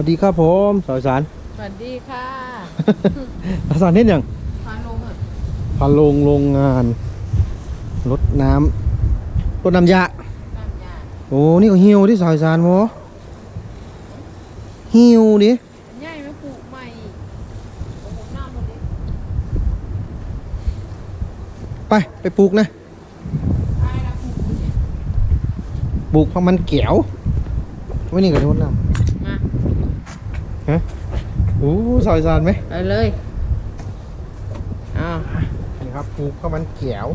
สวัสดีครับผมสอยสารสวัสดีค่ะสอยสารเห็นยังพาลงอะพาลงโรงงานรดน้ำรดน้ำยาน้ำยาโอ้นี่ก็หิวที่สอยสารโมหิวดิใหญ่ไม่ปลูกใหม่โอ้โหน้ำหมดเลยไปไปปลูกนะตายแล้วปลูกเนี่ยปลูกเพราะมันเกี่ยวไว้นี่กับรดน้มาำ ฮะโอ้สอยสารไหมไปเลยอ้าวนี่ครับปลูกเพราะมันเกี่ยว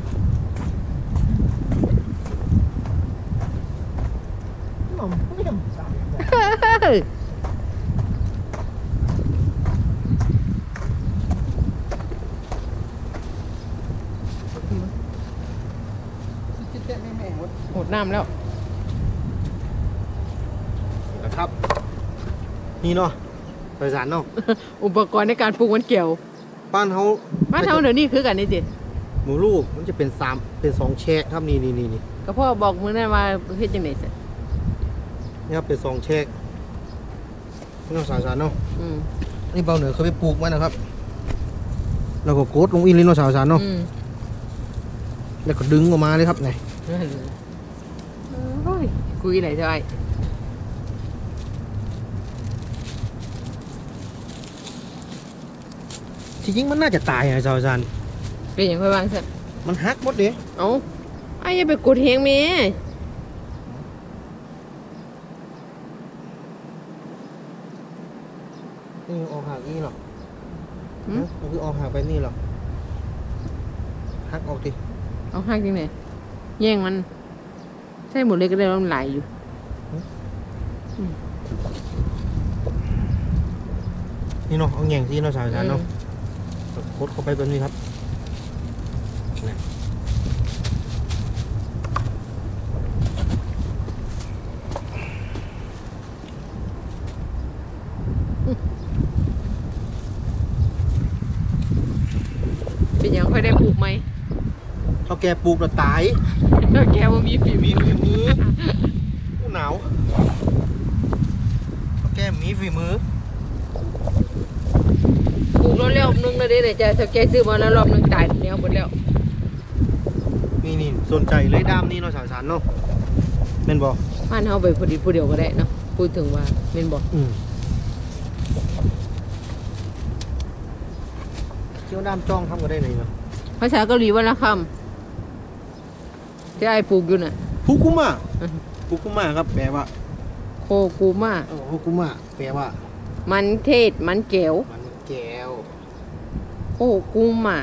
หดน้ำแล้วนะครับ นี่เนาะ สอยสารเนาะอุปกรณ์ในการปลูกมันเกี่ยวบ้านเขาบ้านเท่าเดี๋ยวนี้คือกันนี่สิหมูลูกมันจะเป็นสามเป็นสองแฉกครับนี่นี่นี่นี่ก็พ่อบอกมึงนั่นว่าเฮ็ดจังได๋สินี่ครับเป็นสองแฉกนี่เราสายสารเนาะอืมนี่เบาเหนือเคยไปปลูกมานะครับ แล้วก็โกดลงอินเลยเนาะสายสารเนาะอืมแล้วก็ดึงออกมาเลยครับนี่โอ้ยคุยไหนจะไอ้ ที่จริงมันน่าจะตายอะสายสารเป็นอย่างค่อยว่างซะมันหักหมดเด้เอ้าไอ้อย่าไปกดเฮงแม่นี่ออกหักนี่หรอกหืมมันคือออกหักไปนี่หรอกหักออกดิเอาหักจังได๋แย่งมัน ใช่หมดเลยก็ได้แล้วมันไหลอยู่นี่เนาะเอาแง่งที่เนาะสายสารเนาะ โคดเข้าไปแบบนี้ครับนี่เป็นอย่างค่อยได้ปลูกไหมเท่าแกปลูกแล้วตายถ้าแกว่ามีฝีมีมือฝีมืออู้หนาวเท่าแกมีฝีมือ ปลูกแล้วนึงแล้วเด้เดี๋ยวจะถ้าแกซื้อมาแล้วรอบนึงตายแนวหมดแล้วนี่นี่สนใจเลยดามนี่เนาะสายสารเนาะแม่นบ่บ้านเฮาไปพอดีผู้เดียวก็ได้เนาะพูดถึงว่าแม่นบ่อืมเกี่ยวด้ามจ้องทำก็ได้เลยเนาะภาษาเกาหลีวันละคำที่ไอ้ปลูกอยู่น่ะฟุกุมะฟุกุมะครับแปลว่าโคกูมาเออฟุกุมะแปลว่า มันเทศมันแก้วมันแก้ว โคกูมา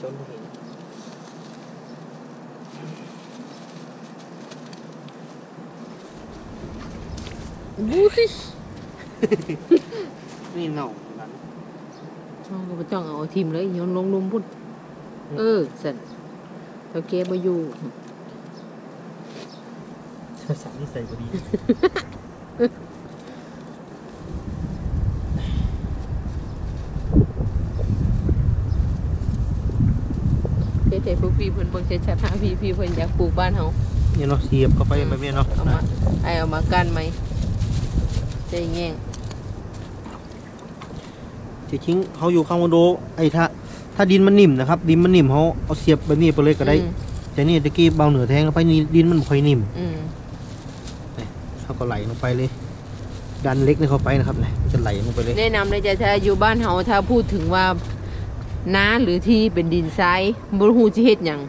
จนเห็นบู๊ยนี่เน่านั้นช่องก็บ่ต้องเอาทิมเลยโยนลงลุมพุ่น เออสั่นถ้าแกบ่อยู่ภาษานี่ใส่พอดีเท่ๆพวกพี่เพิ่นเบิ่งชัดๆหาพี่พี่เพิ่นอยากปลูกบ้านเฮาเนี่ยเนาะเสียบเข้าไปแบบนี้เนาะเอามาไอเอามากันไหมใจแง่งจริงๆเขาอยู่ข้างคอนโดไอ้ถ้า ถ้าดินมันนิ่มนะครับ ดินมันนิ่มเขาเอาเสียบแบบนี้ไปเลยก็ได้ อืม แต่นี่ตะกี้เบาเหนือแทงเข้าไปนี่ดินมันบ่ค่อยนิ่มอืมเขาก็ไหลลงไปเลย ดันเล็กนี่เข้าไปนะครับเนี่ยมันจะไหลลงไปเลย แนะนำเลยจะถ้าอยู่บ้านเฮาถ้าพูดถึงว่านาหรือที่เป็นดินทรายบ่รู้สิเฮ็ดหยัง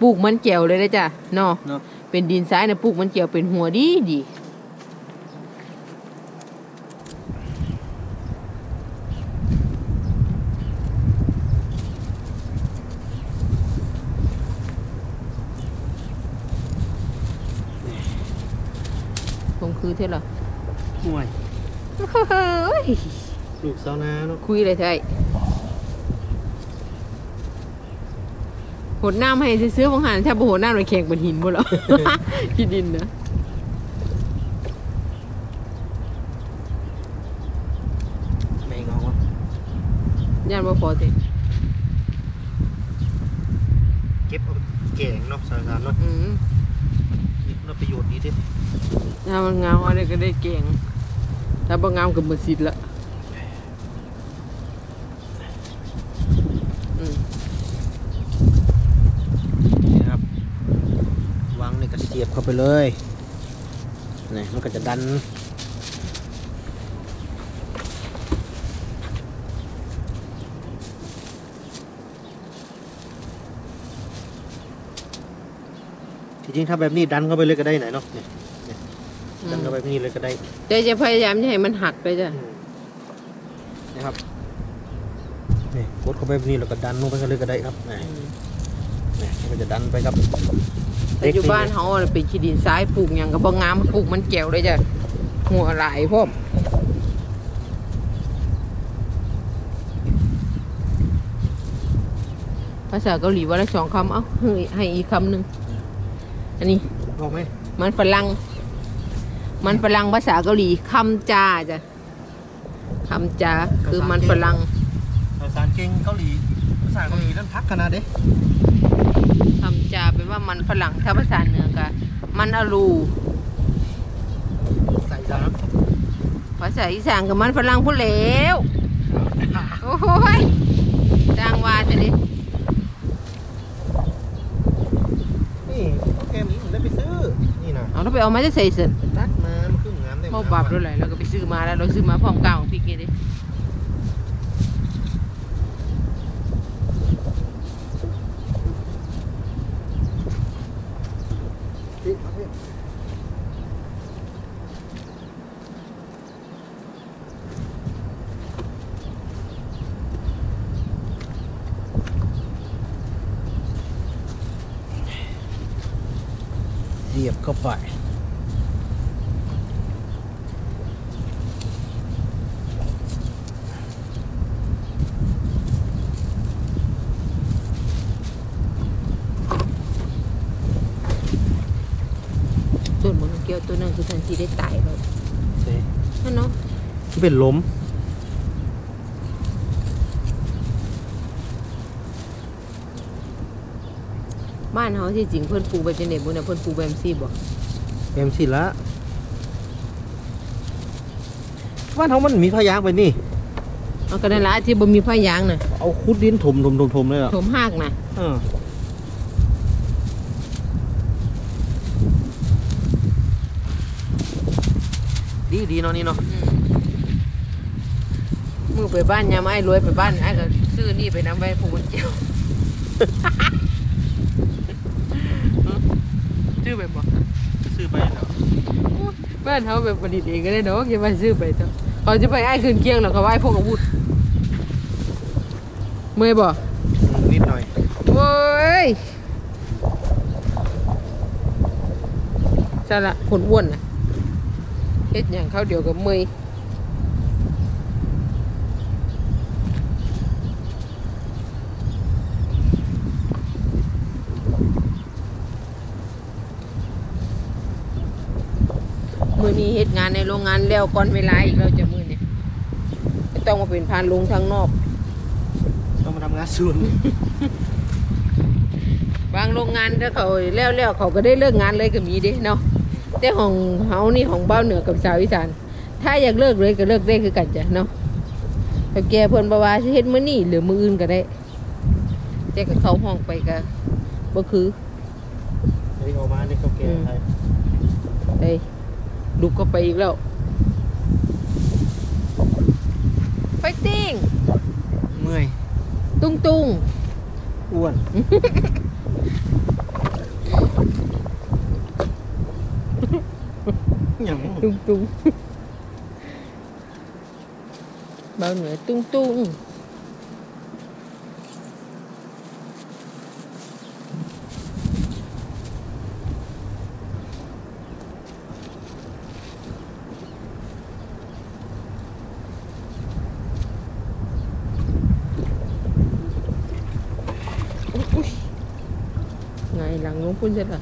ปลูกมันแก้วเลยเด้อจ้ะเนาะเนาะ เป็นดินทรายน่ะปลูกมันแก้วเป็นหัวดีดี คงคือเท่าไหร่ห่วยเฮ้ยลูกสาวนาเนาะคุยอะไรเถอะหดน้ำให้ซื้อๆบางหันถ้าบ่หดน้ำเลยแข็งเป็นหินหมดแล้วที่ดินนะแม่งเอาวะย่านบ่พอติเก็บเอาแกงเนาะสารสารเนาะอืมนี่เรา ประโยชน์ดีเด้ถ้ามันงามอะไรก็ได้เก่ง ถ้าบ่งามก็บ่สิทธิ์ละอืมนี่ครับวางในกระเสียบเข้าไปเลยนี่มันก็จะดัน จริงถ้าแบบนี้ดันเข้าไปเลยก็ได้ไหนเนาะเนี่ยดันเข้าไปแบบนี้เลยก็ได้แต่จะพยายามจะให้มันหักเลยจ้ะนะครับนี่กดเข้าไปแบบนี้แล้วก็ดันลงไปกันเลยก็ได้ครับนี่นี่มันก็จะดันไปครับแต่อยู่บ้านเฮาน่ะเป็นขี้ดินทรายปลูกหยังก็บ่งามปลูกมันแก้วเลยจ้ะหัวหลายพร้อมภาษาเกาหลีว่าละสองคำ เอ้าให้ให้อีกคำหนึ่ง อันนี้บอกไหมมันฝรั่งมันฝรั่งภาษาเกาหลีคำจาจ้ะคำจาคือมันฝรั่งภาษาเก่งเกาหลีภาษาเกาหลีนั่นพักขนาดเด้คำจาแปลว่ามันฝรั่งถ้าภาษาเหนือก็มันอลูใส่จานภาษาอีสานก็มันฝรั่งพูดแล้วโอ้ยจ้างว่าจะดิ นี่โอเคมีผมได้ไปซื้อ นี่นะ เอาเราไปเอามาจะใส่เสร็จตัดมามันคืองามได้เมาบับด้วยเลยเราก็ไปซื้อมาแล้วเราซื้อมาพร้อมกลางของพี่เกดิเสีย เข้าไปส่วนมันเกี่ยวตัวนึงคือทันทีได้ตายเลยเซ่นั่นเนาะที่เป็นลม บ้านเขาที่จริงเพื่อนปลูกแบบจังได๋บ่น่ะเพิ่นปลูกแบบซี่บ่เอ็มสิละบ้านเขามันมีพยางไปนี่ เอาก็นั่นล่ะที่บ่มีผ้ายางน่ะเอาคุดดินถมถมถมถมเลยอะถมหากน่ะเออดีดีเนาะนี่เนาะมือไปบ้านยามไอ้รวยไปบ้านไอ้ก็ซื้อนี่ไปนำไปผูกมันเจียว ซื้อไปบ่ซื้อไปแล้วบ้านเขาแบบประดิษฐ์เองก็ได้ดอกอย่ามาซื้อไปเถอะเขาจะไปไอ้คืนเคียงแล้วเขาไอ้พวกอาวุธเมื่อยบ่นิดหน่อยโว้ยใช่ละคนอ้วนน่ะเฮ็ดอย่างเขาเดียวกับเมื่อย มือนี้เฮ็ดงานในโรงงานแล้วก่อนเวลาอีกเราจะมือเนี่ยไม่ต้องมาเป็นพานลงทางนอก ต้องมาทำงานส่วน บางโรงงานถ้าเขาแล้วแล้วเขาก็ได้เลิกงานเลยก็มีเด้เนาะแต่ของเฮานี่ของเบ้าเหนือกับสาวอีสาน ถ้าอยากเลิกเลยก็เลิกได้คือกันจ้ะเนาะแต่แกเพิ่นบ่ว่าสิเฮ็ดมื้อนี้หรือมื้ออื่นก็ได้แต่ก็เข้าห้องไปก็บ่คือเฮ้ยเอามานี่เขาแก่ไทยเอ้ย ลุกก็ไปอีกแล้วไฟติ้งเมื่อยตุ้งตุ้งอ้วนอย่างตุ้งตุ้ คุณเช่นค่ะ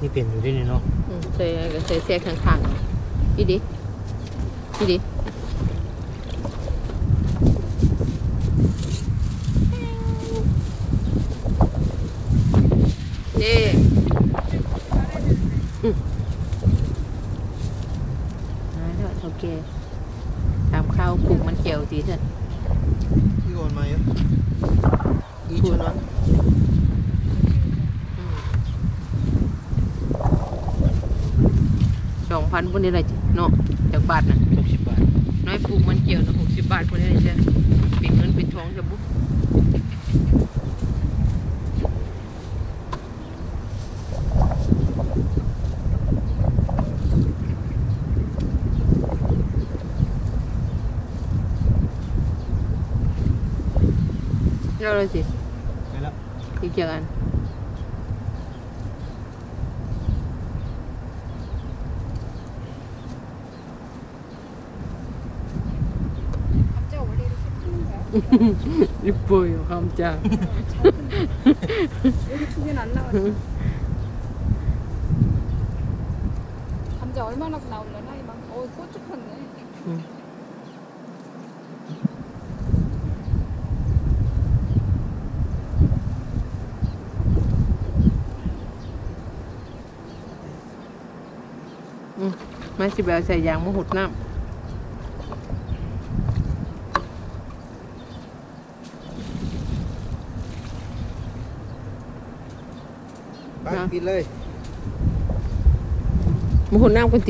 นี่เปลี่ยนอยู่ด้วยเนเนาะ อืมใส่ใส่เสียข้างๆเอาอีดิอีดิ สองพันพวกนี้อะไรเนาะจากบาทน่ะหกสิบบาท น้อยปลูกมันเกี่ยวนะหกสิบบาทพวกนี้จะเป็นเงินเป็นทองจะบุ๊กเราเลยสิไปแล้วอีกอย่างอัน 이뻐요 감자 여기 두 개는 안 나왔어. 감자 얼마나 나올려나 이만. 어, 고추 폈네. 응. 맛이 배워서 양 먹었나 ปกินเลย 먹었나 건지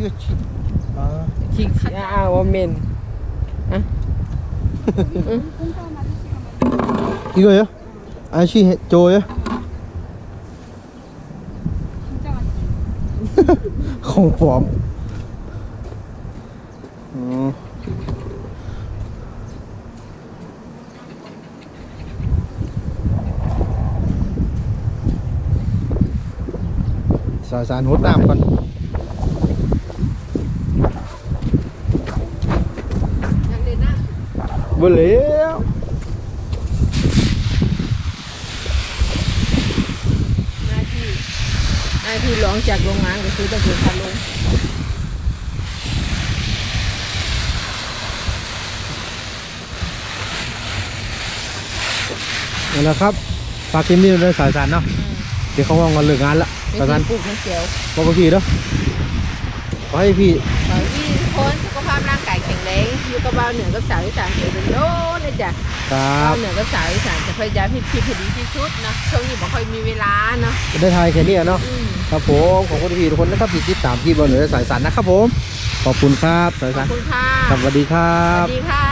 ยืดชิอ่า 킥 아, 원맨 공짜 아저씨가 만 이거요? 아저씨 해- 줘요? 진짜 맛 สายสารหดน้ำก่อนบนแล้วหนาที่หนาที่ร้องจากโรงงานก็คือต้องเกิดการลงนี่แหละครับฝากกินนี่ด้วยสายสารเนาะเดี๋ยวเขาว่างกันเลิกงานละ ไม่สายสารที่ปลูกมันเกี่ยวบอกกับพี่เด้อขอให้พี่ขอให้พี่คนสุขภาพร่างกายแข็งแรงอยู่กับบ้านเหนือกับสาวอีสานเดี๋ยวเป็นโน่นนะจ๊ะครับ้าบนเหนือกับสาวอีสานจะพยายามให้พี่พอดีที่สุดนะช่วงนี้บ่ค่อยมีเวลาเนาะได้ทายแค่นี้อะเนาะ อืม ครับผมขอบคุณพี่ทุกคนนะครับที่ติดตามพี่บอลเหนือสายสารนะครับผม ขอบคุณครับสายขอสาบรคุณค่ะสวัสดีครัสบวัสดีค่ะ